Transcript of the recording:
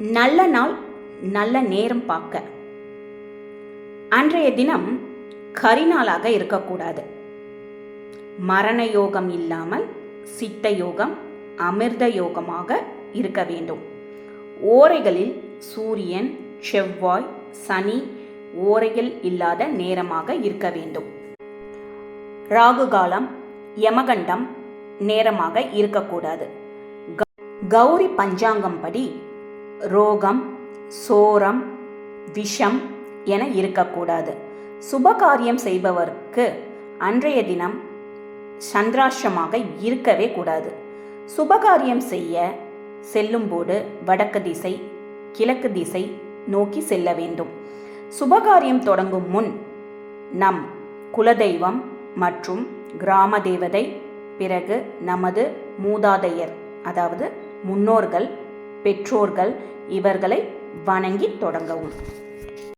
நல்ல நாள் நல்ல நேரம் பார்க்க. அன்றைய தினம் கரிநாளாக இருக்கக்கூடாது. மரண யோகம் இல்லாமல் சித்த யோகம் அமிர்த யோகமாக இருக்க வேண்டும். ஓரைகளில் சூரியன் செவ்வாய் சனி ஓரைகள் இல்லாத நேரமாக இருக்க வேண்டும். ராகு காலம் யமகண்டம் நேரமாக இருக்கக்கூடாது. க- கௌரி பஞ்சாங்கம் படி ரோகம் சோரம் விஷம் என இருக்கக்கூடாது. சுபகாரியம் செய்பவருக்கு அன்றைய தினம் சந்திராஷ்டமாக இருக்கவே கூடாது. சுபகாரியம் செய்ய செல்லும்போது வடக்கு திசை கிழக்கு திசை நோக்கி செல்ல வேண்டும். சுபகாரியம் தொடங்கும் முன் நம் குலதெய்வம் மற்றும் கிராம தேவதை பிறகு நமது மூதாதையர் அதாவது முன்னோர்கள் பெற்றோர்கள் இவர்களை வணங்கி தொடங்கவும்.